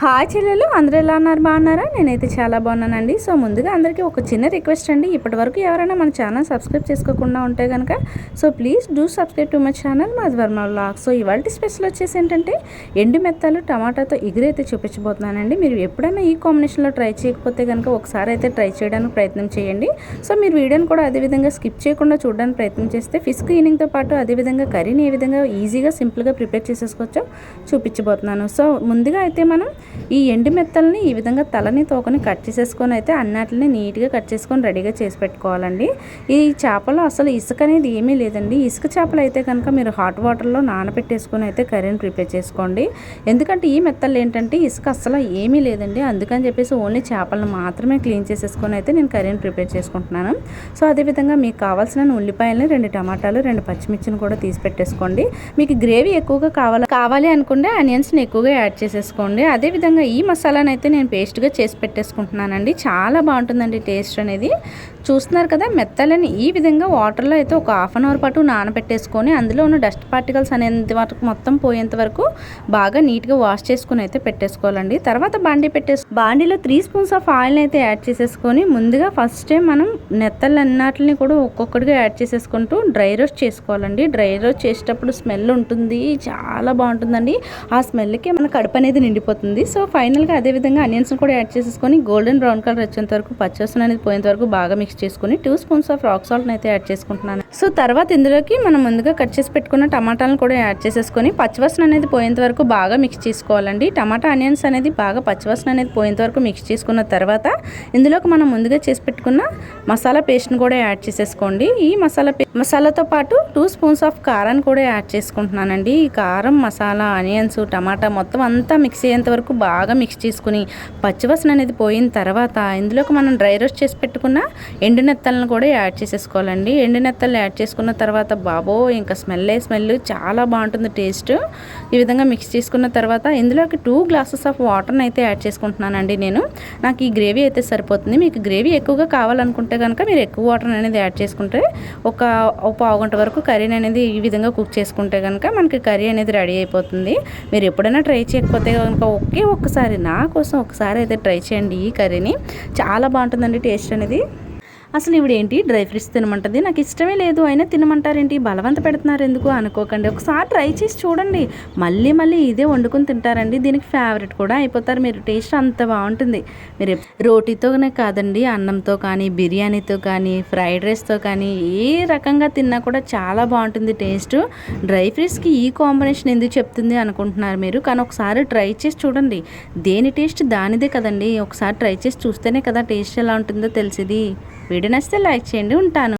Hi చెల్లెలు అందరూ ఎలా ఉన్నారు? బాగున్నారా? నేనైతే చాలా బాగున్నానండి. సో ముందుగా అందరికీ ఒక చిన్న రిక్వెస్ట్ అండి. ఇప్పటివరకు ఎవరైనా మన ఛానల్ సబ్స్క్రైబ్ చేసుకోకుండా ఉంటే కనుక so please do subscribe to my channel మాది వర్మ వ్లాగ్ సో ఇవాళ స్పెషల్ వచ్చేసి ఏంటంటే ఎండు మెత్తాలు టమాటాతో ఎగురైతే చూపించబోతున్నానండి. మీరు ఎప్పుడైనా ఈ కాంబినేషన్లో ట్రై చేయకపోతే కనుక ఒకసారి అయితే ట్రై చేయడానికి ప్రయత్నం చేయండి. సో మీరు వీడియోని కూడా అదేవిధంగా స్కిప్ చేయకుండా చూడడానికి ప్రయత్నం చేస్తే ఫిష్ క్లీనింగ్తో పాటు అదేవిధంగా కర్రీని ఏ విధంగా ఈజీగా సింపుల్గా ప్రిపేర్ చేసేసుకోవచ్చో చూపించబోతున్నాను. సో ముందుగా అయితే మనం ఈ ఎండు మెత్తల్ని ఈ విధంగా తలని తోకని కట్ చేసేసుకొని అయితే అన్నిటిని నీట్గా కట్ చేసుకొని రెడీగా చేసి పెట్టుకోవాలండి. ఈ చేపలో అసలు ఇసుక అనేది ఏమీ లేదండి. ఇసుక చేపలు అయితే కనుక మీరు హాట్ వాటర్లో నానబెట్టేసుకొని అయితే కర్రీని ప్రిపేర్ చేసుకోండి. ఎందుకంటే ఈ మెత్తలు ఏంటంటే ఇసుక అసలు ఏమీ లేదండి. అందుకని చెప్పేసి ఓన్లీ చేపలను మాత్రమే క్లీన్ చేసేసుకొని అయితే నేను కర్రీని ప్రిపేర్ చేసుకుంటున్నాను. సో అదేవిధంగా మీకు కావాల్సిన ఉల్లిపాయలని రెండు టమాటాలు రెండు పచ్చిమిర్చిని కూడా తీసి పెట్టేసుకోండి. మీకు గ్రేవీ ఎక్కువగా కావాలి కావాలి అనుకుంటే ఆనియన్స్ని ఎక్కువగా యాడ్ చేసేసుకోండి. అదే అదేవిధంగా ఈ మసాలాను అయితే నేను పేస్ట్గా చేసి పెట్టేసుకుంటున్నానండి. చాలా బాగుంటుందండి టేస్ట్ అనేది. చూస్తున్నారు కదా మెత్తలని ఈ విధంగా వాటర్లో అయితే ఒక హాఫ్ అన్ అవర్ పాటు నానబెట్టేసుకొని అందులో ఉన్న డస్ట్ పార్టికల్స్ అనేది వరకు మొత్తం పోయేంత వరకు బాగా నీట్గా వాష్ చేసుకుని అయితే పెట్టేసుకోవాలండి. తర్వాత బాండీ పెట్టేసి బాండీలో త్రీ స్పూన్స్ ఆఫ్ ఆయిల్ అయితే యాడ్ చేసేసుకొని ముందుగా ఫస్ట్ టైం మనం నెత్తలన్నిటిని కూడా ఒక్కొక్కటిగా యాడ్ చేసేసుకుంటూ డ్రై రోస్ట్ చేసుకోవాలండి. డ్రై రోస్ట్ చేసేటప్పుడు స్మెల్ ఉంటుంది. చాలా బాగుంటుందండి. ఆ స్మెల్కి మన కడుపు అనేది నిండిపోతుంది. సో ఫైనల్గా అదేవిధంగా అనియన్స్ కూడా యాడ్ చేసేసుకొని గోల్డెన్ బ్రౌన్ కలర్ వచ్చేంత వరకు పచ్చసన అనేది పోయేంత వరకు బాగా మిక్స్ చేసుకుని two spoons of rock salt అయితే యాడ్ చేసుకుంటున్నాను. సో తర్వాత ఇందులోకి మనం ముందుగా కట్ చేసి పెట్టుకున్న టమాటాలను కూడా యాడ్ చేసేసుకొని పచ్చివాసన అనేది పోయేంత వరకు బాగా మిక్స్ చేసుకోవాలండి. టమాటా ఆనియన్స్ అనేది బాగా పచ్చివాసన అనేది పోయేంత వరకు మిక్స్ చేసుకున్న తర్వాత ఇందులోకి మనం ముందుగా చేసి పెట్టుకున్న మసాలా పేస్ట్ని కూడా యాడ్ చేసేసుకోండి. ఈ మసాలా మసాలాతో పాటు టూ స్పూన్స్ ఆఫ్ కారాన్ని కూడా యాడ్ చేసుకుంటున్నానండి. ఈ కారం మసాలా ఆనియన్స్ టమాటా మొత్తం అంతా మిక్స్ అయ్యేంత వరకు బాగా మిక్స్ చేసుకుని పచ్చివాసన అనేది పోయిన తర్వాత ఇందులోకి మనం డ్రై రోస్ట్ చేసి పెట్టుకున్న ఎండు నెత్తలను కూడా యాడ్ చేసేసుకోవాలండి. ఎండు నెత్తలు యాడ్ చేసుకున్న తర్వాత బాబో ఇంకా స్మెల్లే స్మెల్ చాలా బాగుంటుంది టేస్ట్. ఈ విధంగా మిక్స్ చేసుకున్న తర్వాత ఇందులోకి టూ గ్లాసెస్ ఆఫ్ వాటర్ని అయితే యాడ్ చేసుకుంటున్నానండి నేను. నాకు ఈ గ్రేవీ అయితే సరిపోతుంది. మీకు గ్రేవీ ఎక్కువగా కావాలనుకుంటే కనుక మీరు ఎక్కువ వాటర్ అనేది యాడ్ చేసుకుంటే ఒక పావు గంట వరకు కర్రీని అనేది ఈ విధంగా కుక్ చేసుకుంటే కనుక మనకి కర్రీ అనేది రెడీ అయిపోతుంది. మీరు ఎప్పుడైనా ట్రై చేయకపోతే కనుక ఒకే ఒక్కసారి నా కోసం ఒకసారి అయితే ట్రై చేయండి ఈ కర్రీని. చాలా బాగుంటుందండి టేస్ట్ అనేది. అసలు ఇవిడేంటి డ్రై ఫ్రూట్స్ తినమంటుంది. నాకు ఇష్టమే లేదు. అయినా తినమంటారేంటి? బలవంత పెడుతున్నారు ఎందుకు అనుకోకండి. ఒకసారి ట్రై చేసి చూడండి. మళ్ళీ మళ్ళీ ఇదే వండుకొని తింటారండి. దీనికి ఫేవరెట్ కూడా అయిపోతారు. మీరు టేస్ట్ అంత బాగుంటుంది. మీరు రోటీతోనే కాదండి. అన్నంతో కానీ బిర్యానీతో కానీ ఫ్రైడ్ రైస్తో కానీ ఏ రకంగా తిన్నా కూడా చాలా బాగుంటుంది టేస్ట్. డ్రై ఫ్రూట్స్కి ఈ కాంబినేషన్ ఎందుకు చెప్తుంది అనుకుంటున్నారు మీరు? కానీ ఒకసారి ట్రై చేసి చూడండి. దేని టేస్ట్ దానిదే కదండి. ఒకసారి ట్రై చేసి చూస్తేనే కదా టేస్ట్ ఎలా ఉంటుందో తెలిసింది. వీడియో నచ్చితే లైక్ చేయండి ఉంటాను.